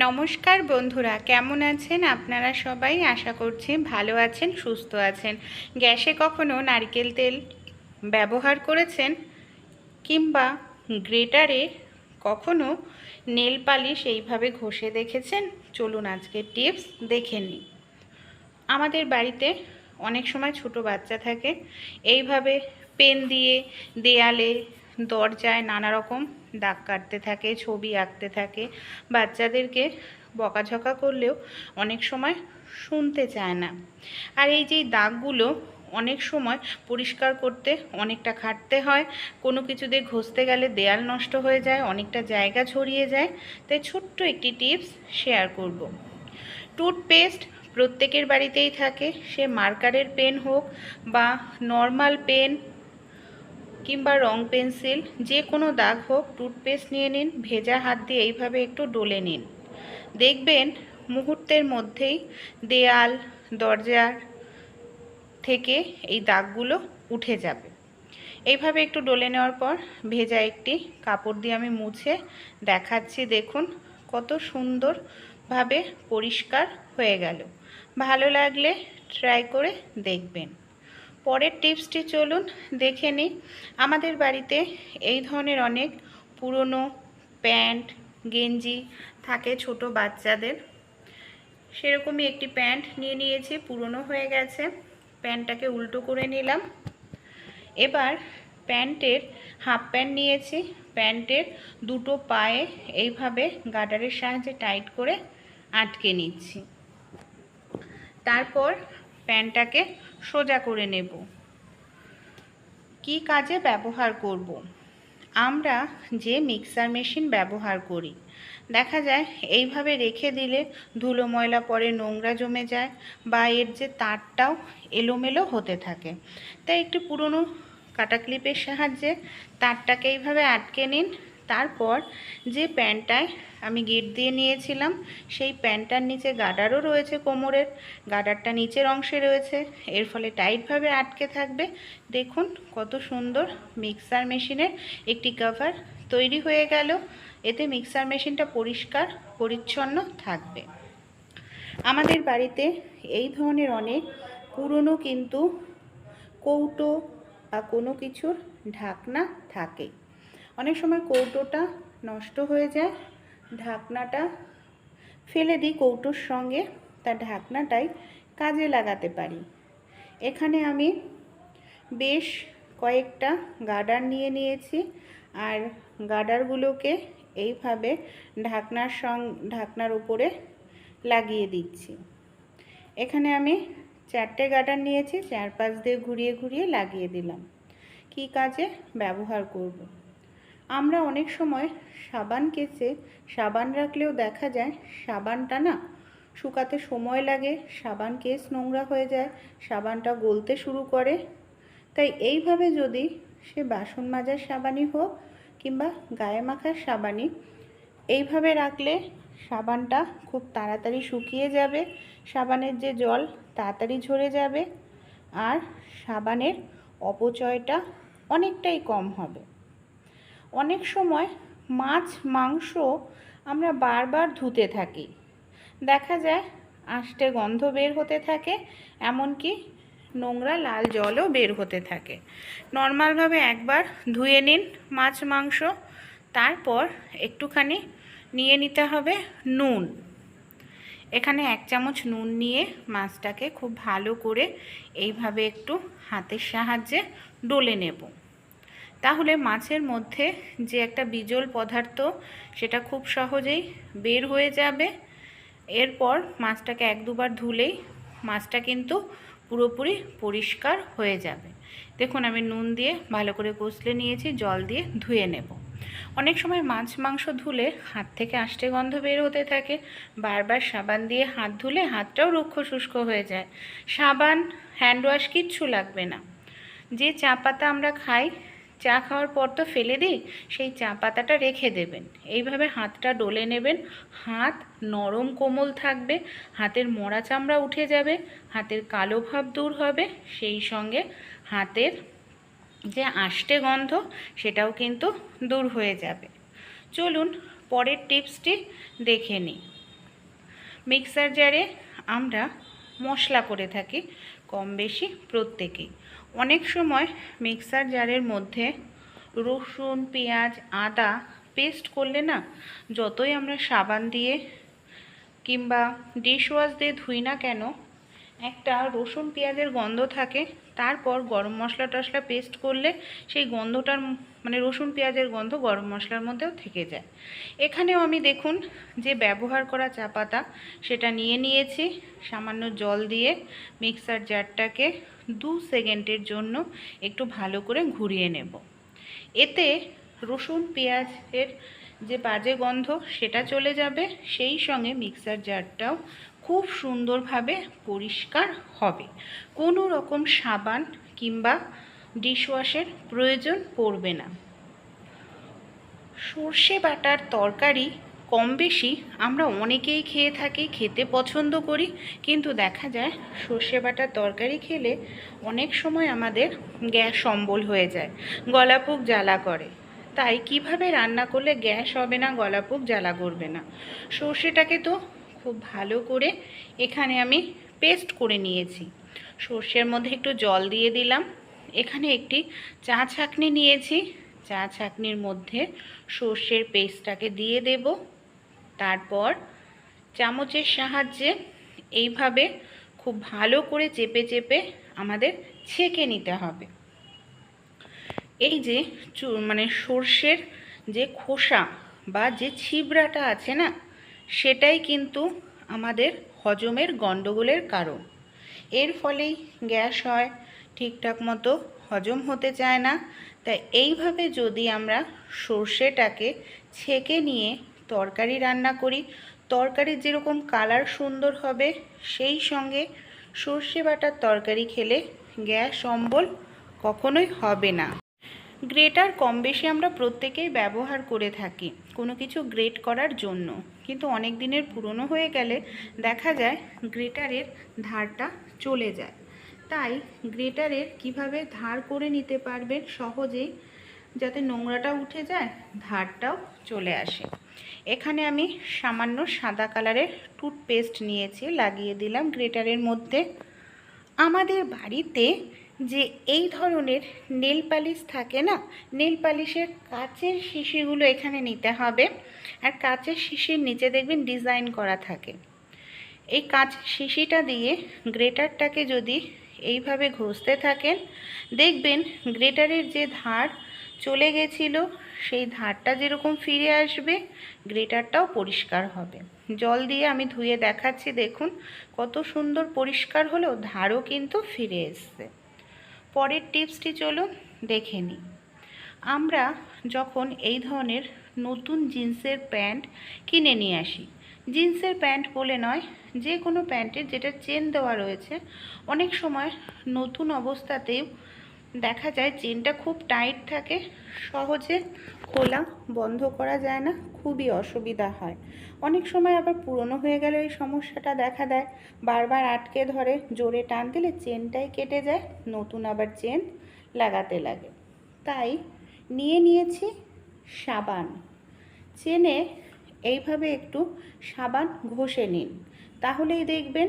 নমস্কার বন্ধুরা, কেমন আছেন আপনারা সবাই? আশা করছি ভালো আছেন, সুস্থ আছেন। গ্যাসে কখনো নারকেল তেল ব্যবহার করেছেন? কিংবা গ্রেটারে কখনো নেল পালিশ এইভাবে ঘষে দেখেছেন? চলুন আজকে টিপস দেখে নিই। আমাদের বাড়িতে অনেক সময় ছোট বাচ্চা থাকে, এইভাবে পেন দিয়ে দেয়ালে দরজায় নানা রকম দাগ কাটতে থাকে, ছবি আঁকতে থাকে। বাচ্চাদেরকে বকাঝকা করলেও অনেক সময় শুনতে চায় না। আর এই যে দাগগুলো অনেক সময় পরিষ্কার করতে অনেকটা খাটতে হয়, কোনো কিছু দিয়ে ঘষতে গেলে দেয়াল নষ্ট হয়ে যায়, অনেকটা জায়গা ছড়িয়ে যায়। তাই ছোট্ট একটি টিপস শেয়ার করব। টুথপেস্ট প্রত্যেকের বাড়িতেই থাকে, সে মার্কারের পেন হোক বা নর্মাল পেন কিংবা রং পেন্সিল, যে কোনো দাগ হোক, টুথপেস্ট নিয়ে নিন, ভেজা হাত দিয়ে এইভাবে একটু ডলে নিন। দেখবেন মুহূর্তের মধ্যেই দেয়াল, দরজার থেকে এই দাগগুলো উঠে যাবে। এইভাবে একটু ডলে নেওয়ার পর ভেজা একটি কাপড় দিয়ে আমি মুছে দেখাচ্ছি। দেখুন কত সুন্দরভাবে পরিষ্কার হয়ে গেল। ভালো লাগলে ট্রাই করে দেখবেন। পরের টিপসটি চলুন দেখে নিই। আমাদের বাড়িতে এই ধরনের অনেক পুরনো প্যান্ট, গেঞ্জি থাকে ছোট বাচ্চাদের। সেরকমই একটি প্যান্ট নিয়ে নিয়েছি, পুরনো হয়ে গেছে। প্যান্টটাকে উল্টো করে নিলাম। এবার প্যান্টের হাফ প্যান্ট নিয়েছি। প্যান্টের দুটো পায়ে এইভাবে গাডারের সাহায্যে টাইট করে আটকে নিচ্ছি। তারপর প্যান্টটাকে সোজা করে নেব। কি কাজে ব্যবহার করব। আমরা যে মিক্সার মেশিন ব্যবহার করি, দেখা যায় এইভাবে রেখে দিলে ধুলো ময়লা পরে নোংরা জমে যায় বা এর যে তারটাও এলোমেলো হতে থাকে। তাই একটি পুরনো কাটা ক্লিপের সাহায্যে তারটাকে এইভাবে আটকে নিন। তারপর যে প্যান্টটায় আমি গিট দিয়ে নিয়েছিলাম, সেই প্যান্টটার নিচে গাডারও রয়েছে কোমরের, গাডারটা নিচের অংশে রয়েছে, এর ফলে টাইটভাবে আটকে থাকবে। দেখুন কত সুন্দর মিক্সার মেশিনের একটি কভার তৈরি হয়ে গেল, এতে মিক্সার মেশিনটা পরিষ্কার, পরিচ্ছন্ন থাকবে। আমাদের বাড়িতে এই ধরনের অনেক পুরনো কিন্তু কৌটো বা কোনো কিছুর ঢাকনা থাকে। অনেক সময় কৌটোটা নষ্ট হয়ে যায়, ঢাকনাটা ফেলে দিই কৌটোর সঙ্গে, তার ঢাকনাটাই কাজে লাগাতে পারি। এখানে আমি বেশ কয়েকটা গার্ডার নিয়ে নিয়েছি আর গার্ডারগুলোকে এইভাবে ঢাকনার সং, ঢাকনার উপরে লাগিয়ে দিচ্ছি। এখানে আমি চারটে গার্ডার নিয়েছি, চারপাশ দিয়ে ঘুরিয়ে ঘুরিয়ে লাগিয়ে দিলাম। কি কাজে ব্যবহার করব। আমরা অনেক সময় সাবান কেচে সাবান রাখলেও দেখা যায় সাবানটা না শুকাতে সময় লাগে, সাবান কেস নোংরা হয়ে যায়, সাবানটা গলতে শুরু করে। তাই এইভাবে যদি সে বাসন মাজার সাবানই হোক কিংবা গায়ে মাখার সাবানই, এইভাবে রাখলে সাবানটা খুব তাড়াতাড়ি শুকিয়ে যাবে, সাবানের যে জল তাড়াতাড়ি ঝরে যাবে, আর সাবানের অপচয়টা অনেকটাই কম হবে। অনেক সময় মাছ, মাংস আমরা বারবার ধুতে থাকি। দেখা যায় আষ্টে গন্ধ বের হতে থাকে, এমনকি নোংরা লাল জলও বের হতে থাকে। নর্মালভাবে একবার ধুয়ে নিন মাছ, মাংস, তারপর একটুখানি নিয়ে নিতে হবে নুন। এখানে এক চামচ নুন নিয়ে মাছটাকে খুব ভালো করে এইভাবে একটু হাতের সাহায্যে ডলে নেব। তাহলে মাছের মধ্যে যে একটা বিজল পদার্থ, সেটা খুব সহজেই বের হয়ে যাবে। এরপর মাছটাকে এক দুবার ধুলেই মাছটা কিন্তু পুরোপুরি পরিষ্কার হয়ে যাবে। দেখুন, আমি নুন দিয়ে ভালো করে কষলে নিয়েছি, জল দিয়ে ধুয়ে নেব। অনেক সময় মাছ মাংস ধুলে হাত থেকে আষ্টে গন্ধ বের হতে থাকে। বারবার সাবান দিয়ে হাত ধুলে হাতটাও রুক্ষ শুষ্ক হয়ে যায়। সাবান হ্যান্ড ওয়াশ কিচ্ছু লাগবে না। যে চা পাতা আমরা খাই চা খাওয়ার পর তো ফেলে দিই, সেই চা পাতাটা রেখে দেবেন। এইভাবে হাতটা ডলে নেবেন। হাত নরম কোমল থাকবে, হাতের মরা চামড়া উঠে যাবে, হাতের কালো ভাব দূর হবে, সেই সঙ্গে হাতের যে আষ্টে গন্ধ, সেটাও কিন্তু দূর হয়ে যাবে। চলুন পরের টিপসটি দেখে নিই। মিক্সার জারে আমরা মশলা করে থাকি, কম বেশি প্রত্যেকেই। অনেক সময় মিক্সার জারের মধ্যে রসুন, পেঁয়াজ, আদা পেস্ট করলে না যতই আমরা সাবান দিয়ে কিংবা ডিশওয়াশ দিয়ে ধুই না কেন, একটা রসুন, পেঁয়াজের গন্ধ থাকে, তারপর গরম মশলা টশলা পেস্ট করলে সেই গন্ধটার মানে রসুন পেঁয়াজের গন্ধ গরম মশলার মধ্যেও থেকে যায়। এখানেও আমি দেখুন যে ব্যবহার করা চা পাতা সেটা নিয়ে নিয়েছি, সামান্য জল দিয়ে মিক্সার জারটাকে দু সেকেন্ডের জন্য একটু ভালো করে ঘুরিয়ে নেব। এতে রসুন পেঁয়াজের যে বাজে গন্ধ সেটা চলে যাবে, সেই সঙ্গে মিক্সার জারটাও খুব সুন্দরভাবে পরিষ্কার হবে। কোনো রকম সাবান কিংবা ডিশওয়াশের প্রয়োজন পড়বে না। সর্ষে বাটার তরকারি কম বেশি আমরা অনেকেই খেয়ে থাকি, খেতে পছন্দ করি, কিন্তু দেখা যায় সর্ষে বাটার তরকারি খেলে অনেক সময় আমাদের গ্যাস অম্বল হয়ে যায় গলাপুক জ্বালা করে। তাই কীভাবে রান্না করলে গ্যাস হবে না গলাপুক জ্বালা করবে না? সর্ষেটাকে তো খুব ভালো করে এখানে আমি পেস্ট করে নিয়েছি। সর্ষের মধ্যে একটু জল দিয়ে দিলাম। এখানে একটি চা ছাঁকনি নিয়েছি। চা ছাঁকনির মধ্যে সর্ষের পেস্টটাকে দিয়ে দেব। তারপর চামচের সাহায্যে এইভাবে খুব ভালো করে চেপে চেপে আমাদের ছেঁকে নিতে হবে। এই যে মানে সর্ষের যে খোসা বা যে ছিবড়াটা আছে না, সেটাই কিন্তু আমাদের হজমের গণ্ডগোলের কারণ। এর ফলেই গ্যাস হয়, ঠিকঠাক মতো হজম হতে চায় না। তাই এইভাবে যদি আমরা সর্ষেটাকে ছেঁকে নিয়ে তরকারি রান্না করি, তরকারির যেরকম কালার সুন্দর হবে, সেই সঙ্গে সর্ষে বাটার তরকারি খেলে গ্যাস অম্বল কখনোই হবে না। গ্রেটার কম বেশি আমরা প্রত্যেকেই ব্যবহার করে থাকি, কোনো কিছু গ্রেট করার জন্য। কিন্তু অনেক দিনের পুরনো হয়ে গেলে দেখা যায় গ্রেটারের ধারটা চলে যায়। তাই গ্রেটারের কীভাবে ধার করে নিতে পারবেন সহজেই যাতে নোংরাটা উঠে যায়, ধারটাও চলে আসে। এখানে আমি সামান্য সাদা কালারের টুথপেস্ট নিয়েছি, লাগিয়ে দিলাম গ্রেটারের মধ্যে। আমাদের বাড়িতে যে এই ধরনের নেল পালিশ থাকে না, নেল পালিশের কাচের শিশিগুলো এখানে নিতে হবে। আর কাচের শিশির নিচে দেখবেন ডিজাইন করা থাকে। এই কাচের শিশিটা দিয়ে গ্রেটারটাকে যদি এইভাবে ঘষতে থাকেন, দেখবেন গ্রেটারের যে ধার চলে গেছিল, সেই ধারটা যেরকম ফিরে আসবে, গ্রেটারটাও পরিষ্কার হবে। জল দিয়ে আমি ধুয়ে দেখাচ্ছি, দেখুন কত সুন্দর পরিষ্কার হলেও ধারও কিন্তু ফিরে এসছে। পরের টিপসটি চলুন দেখে নিই। আমরা যখন এই ধরনের নতুন জিন্সের প্যান্ট কিনে নিয়ে আসি, জিন্সের প্যান্ট বলে নয়, যে কোনো প্যান্টের যেটা চেন দেওয়া রয়েছে, অনেক সময় নতুন অবস্থাতেও দেখা যায় চেনটা খুব টাইট থাকে, সহজে খোলা বন্ধ করা যায় না, খুবই অসুবিধা হয়। অনেক সময় আবার পুরনো হয়ে গেলে এই সমস্যাটা দেখা দেয়। বারবার আটকে ধরে জোরে টান দিলে চেনটাই কেটে যায়, নতুন আবার চেন লাগাতে লাগে। তাই নিয়ে নিয়েছি সাবান। চেনে এইভাবে একটু সাবান ঘষে নিন। তাহলেই দেখবেন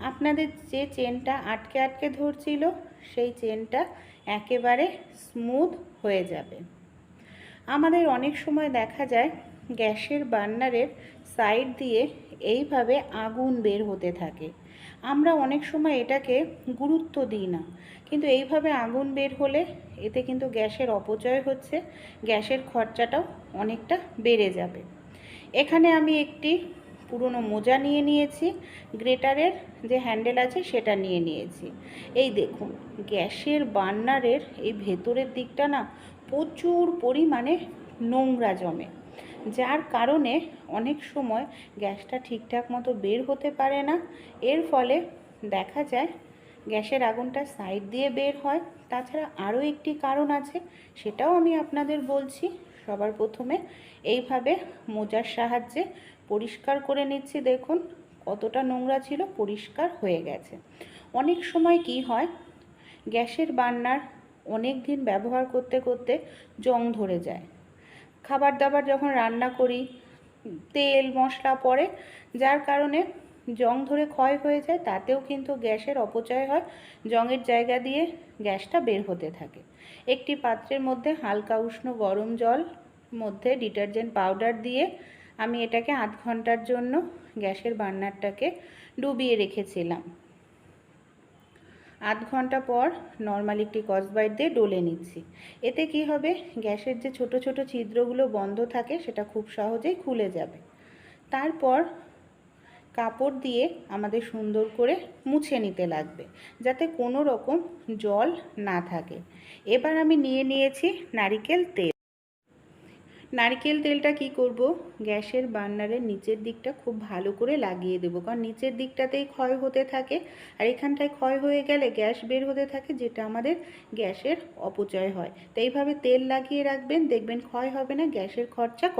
আপনাদের যে চেনটা আটকে আটকে ধরছিল সেই চেনটা একেবারে স্মুথ হয়ে যাবে। আমাদের অনেক সময় দেখা যায় গ্যাসের বার্নারের সাইড দিয়ে এইভাবে আগুন বের হতে থাকে। আমরা অনেক সময় এটাকে গুরুত্ব দিই না, কিন্তু এইভাবে আগুন বের হলে এতে কিন্তু গ্যাসের অপচয় হচ্ছে, গ্যাসের খরচাটাও অনেকটা বেড়ে যাবে। এখানে আমি একটি পুরনো মোজা নিয়ে নিয়েছি, গ্রেটারের যে হ্যান্ডেল আছে সেটা নিয়ে নিয়েছি। এই দেখুন, গ্যাসের বার্নারের এই ভেতরের দিকটা না প্রচুর পরিমাণে নোংরা জমে, যার কারণে অনেক সময় গ্যাসটা ঠিকঠাক মতো বের হতে পারে না। এর ফলে দেখা যায় গ্যাসের আগুনটা সাইড দিয়ে বের হয়। তাছাড়া আরও একটি কারণ আছে, সেটাও আমি আপনাদের বলছি। সবার প্রথমে এইভাবে মোজার সাহায্যে পরিষ্কার করে নিচ্ছি, দেখুন কতটা নোংরা ছিল, পরিষ্কার হয়ে গেছে। অনেক সময় কি হয়, গ্যাসের বান্নার অনেক দিন ব্যবহার করতে করতে জং ধরে যায়। খাবার দাবার যখন রান্না করি, তেল, মশলা পড়ে, যার কারণে জং ধরে ক্ষয় হয়ে যায়, তাতেও কিন্তু গ্যাসের অপচয় হয়, জংয়ের জায়গা দিয়ে গ্যাসটা বের হতে থাকে। একটি পাত্রের মধ্যে হালকা উষ্ণ গরম জল, মধ্যে ডিটারজেন্ট পাউডার দিয়ে আমি এটাকে আধ ঘণ্টার জন্য গ্যাসের বার্নারটাকে ডুবিয়ে রেখেছিলাম। আধ ঘণ্টা পর নর্মাল একটি কসবাইট দিয়ে ডলে নিচ্ছি। এতে কি হবে? গ্যাসের যে ছোট ছোট ছিদ্রগুলো বন্ধ থাকে, সেটা খুব সহজেই খুলে যাবে। তারপর কাপড় দিয়ে আমাদের সুন্দর করে মুছে নিতে লাগবে, যাতে কোনো রকম জল না থাকে। এবার আমি নিয়ে নিয়েছি নারিকেল তেল। নারকেল তেলটা কি করব? গ্যাসের বার্নারের নিচের দিকটা খুব ভালো করে লাগিয়ে দেবো। কারণ নিচের দিকটাতেই ক্ষয় হতে থাকে আর এখানটায় ক্ষয় হয়ে গেলে গ্যাস বের হতে থাকে, যেটা আমাদের গ্যাসের অপচয় হয়। তো এইভাবে তেল লাগিয়ে রাখবেন, দেখবেন ক্ষয় হবে না, গ্যাসের খরচা কম।